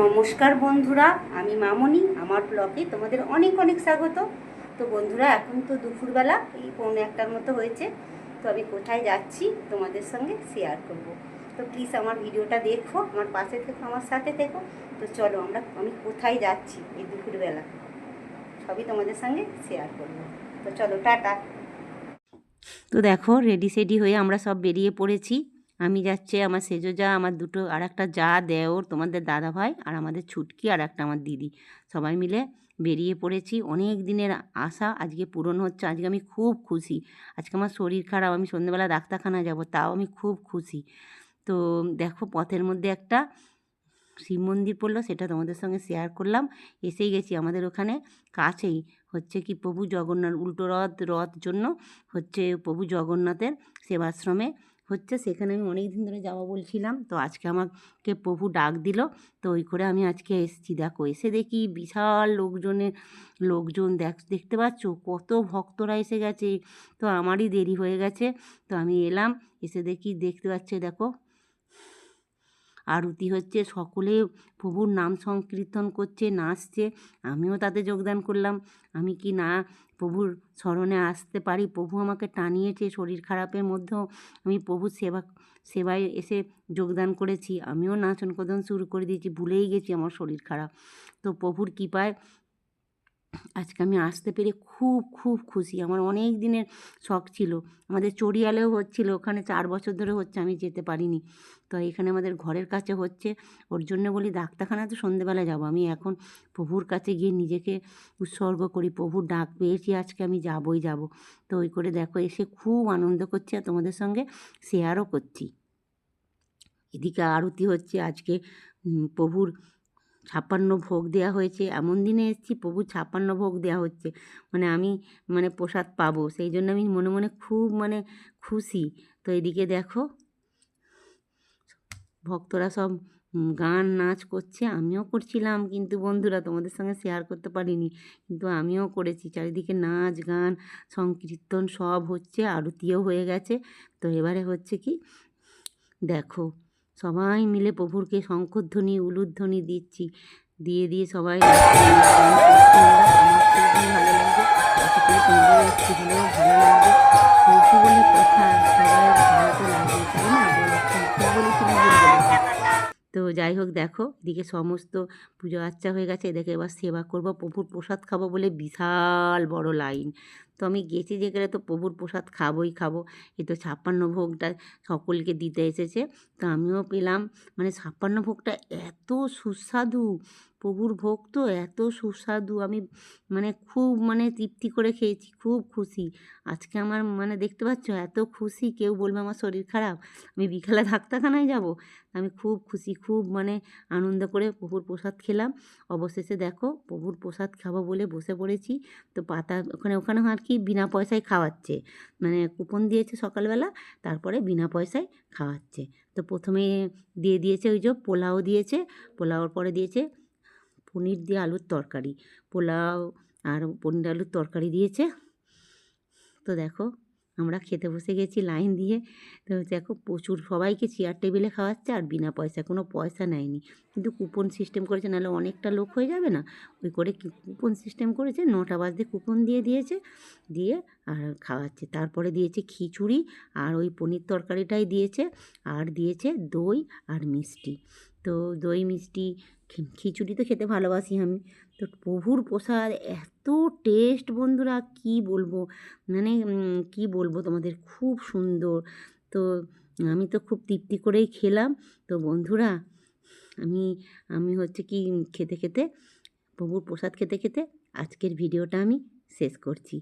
নমস্কার বন্ধুরা, আমি মামনি, আমার ব্লগে তোমাদের অনেক অনেক স্বাগত। তো বন্ধুরা, এখন তো দুপুরবেলা, এই পৌনে একটার মতো হয়েছে। তো আমি কোথায় যাচ্ছি, তোমাদের সঙ্গে শেয়ার করব। তো প্লিজ আমার ভিডিওটা দেখো, আমার পাশে থেকো, আমার সাথে থেকো। তো চলো আমরা, আমি কোথায় যাচ্ছি এই দুপুরবেলা? সবই তোমাদের সঙ্গে শেয়ার করব। তো চলো, টাটা। তো দেখো রেডি সেডি হয়ে আমরা সব বেরিয়ে পড়েছি। আমি যাচ্ছে, আমার সেজো যা আমার দুটো আর একটা যা দেওর তোমাদের দাদা ভাই আর আমাদের ছুটকি আর একটা আমার দিদি। সবাই মিলে বেরিয়ে পড়েছি। অনেক দিনের আশা আজকে পূরণ হচ্ছে, আজকে আমি খুব খুশি। আজকে আমার শরীর খারাপ, আমি সন্ধ্যেবেলা ডাক্তারখানা যাব, তাও আমি খুব খুশি। তো দেখো পথের মধ্যে একটা শিব মন্দির পড়ল, সেটা তোমাদের সঙ্গে শেয়ার করলাম। এসেই গেছি আমাদের ওখানে। কাছেই হচ্ছে কি প্রভু জগন্নাথ, উল্টো রথ রথ জন্য হচ্ছে প্রভু জগন্নাথের সেবাশ্রমে। হচ্ছে সেখানে আমি অনেক দিন ধরে যাওয়া বলছিলাম। তো আজকে আমাকে প্রভু ডাক দিল। তো ওই করে আমি আজকে এসেছি। দেখো, এসে দেখি বিশাল লোকজনের লোকজন দেখ, দেখতে পাচ্ছ? কত ভক্তরা এসে গেছে। তো আমারই দেরি হয়ে গেছে। তো আমি এলাম, এসে দেখি দেখতে পাচ্ছে, দেখো। আরতি হচ্ছে, সকলে প্রভুর নাম সংকীর্তন করছে, নাচছে। আমিও তাতে যোগদান করলাম। আমি কি না প্রভুর স্মরণে আসতে পারি? প্রভু আমাকে টানিয়েছে শরীর খারাপের মধ্যেও। আমি প্রভুর সেবা, সেবায় এসে যোগদান করেছি। আমিও নাচন কদন শুরু করে দিয়েছি। ভুলেই গেছি আমার শরীর খারাপ। তো প্রভুর কৃপায় আজকে আমি আসতে পেরে খুব খুব খুশি। আমার অনেক দিনের শখ ছিল। আমাদের চড়িয়ালেও হচ্ছিল, ওখানে চার বছর ধরে হচ্ছে, আমি যেতে পারিনি। তো এখানে আমাদের ঘরের কাছে হচ্ছে, ওর জন্য বলি ডাক্তারখানা তো সন্ধেবেলা যাব। আমি এখন প্রভুর কাছে গিয়ে নিজেকে উৎসর্গ করি। প্রভুর ডাক পেয়েছি, আজকে আমি যাবই যাব। তো ওই করে দেখো, এসে খুব আনন্দ করছি আর তোমাদের সঙ্গে শেয়ারও করছি। এদিকে আরতি হচ্ছে আজকে প্রভুর ছাপ্পান্ন ভোগ দেওয়া হয়েছে। এমন দিনে এসেছি, প্রভু ছাপ্পান্ন ভোগ দেওয়া হচ্ছে। মানে আমি মানে প্রসাদ পাবো। সেই জন্য আমি মনে মনে খুব মানে খুশি। তো এদিকে দেখো, ভক্তরা সব গান নাচ করছে। আমিও করছিলাম, কিন্তু বন্ধুরা তোমাদের সঙ্গে শেয়ার করতে পারিনি। কিন্তু আমিও করেছি। চারিদিকে নাচ, গান, সংকীর্তন সব হচ্ছে, আরতিও হয়ে গেছে। তো এবারে হচ্ছে কি, দেখো সবাই মিলে প্রভুরকে শঙ্খধ্বনি উলুধ্বনি দিচ্ছি। দিয়ে দিয়ে সবাই তো যাই হোক দেখো, এদিকে সমস্ত পুজো আচ্চা হয়ে গেছে এদিকে এবার সেবা করব, প্রভুর প্রসাদ খাব বলে বিশাল বড় লাইন। তো আমি গেছি যেখানে তো প্রভুর প্রসাদ খাবোই খাব এই তো ছাপ্পান্ন ভোগটা সকলকে দিতে এসেছে। তো আমিও পেলাম মানে ছাপ্পান্ন ভোগটা এত সুস্বাদু প্রভুর ভোগ তো এত সুস্বাদু। আমি মানে খুব মানে তৃপ্তি করে খেয়েছি, খুব খুশি। আজকে আমার মানে দেখতে পাচ্ছ, এত খুশি, কেউ বলবে আমার শরীর খারাপ, আমি বিকালে ডাক্তারখানায় যাব। আমি খুব খুশি, খুব মানে আনন্দ করে প্রভুর প্রসাদ খেলাম। অবশেষে দেখো, প্রভুর প্রসাদ খাব বলে বসে পড়েছি। তো পাতা ওখানে ওখানে আর কি বিনা পয়সায় খাওয়াচ্ছে। মানে কুপন দিয়েছে সকালবেলা, তারপরে বিনা পয়সায় খাওয়াচ্ছে। তো প্রথমে দিয়ে দিয়েছে ওই যে পোলাও দিয়েছে, পোলাওর পরে দিয়েছে পনির দিয়ে আলুর তরকারি পোলাও আর পনির আলুর তরকারি দিয়েছে। তো দেখো আমরা খেতে বসে গেছি লাইন দিয়ে। তো দেখো প্রচুর সবাইকে চেয়ার টেবিলে খাওয়াচ্ছে আর বিনা পয়সা, কোনো পয়সা নেয়নি। কিন্তু কুপন সিস্টেম করেছে, নাহলে অনেকটা লোক হয়ে যাবে না? ওই করে কুপন সিস্টেম করেছে, নটা বাজতে কুপন দিয়ে দিয়েছে, দিয়ে আর খাওয়াচ্ছে। তারপরে দিয়েছে খিচুড়ি আর ওই পনির তরকারিটাই দিয়েছে আর দিয়েছে দই আর মিষ্টি। তো দই, মিষ্টি খিচুড়ি তো খেতে ভালোবাসি আমি। তো প্রভুর প্রসাদ, এত টেস্ট বন্ধুরা, কি বলব? মানে কি বলব তোমাদের? খুব সুন্দর। তো আমি তো খুব তৃপ্তি করেই খেলাম। তো বন্ধুরা, আমি আমি হচ্ছে কি খেতে খেতে, প্রভুর প্রসাদ খেতে খেতে আজকের ভিডিওটা আমি শেষ করছি।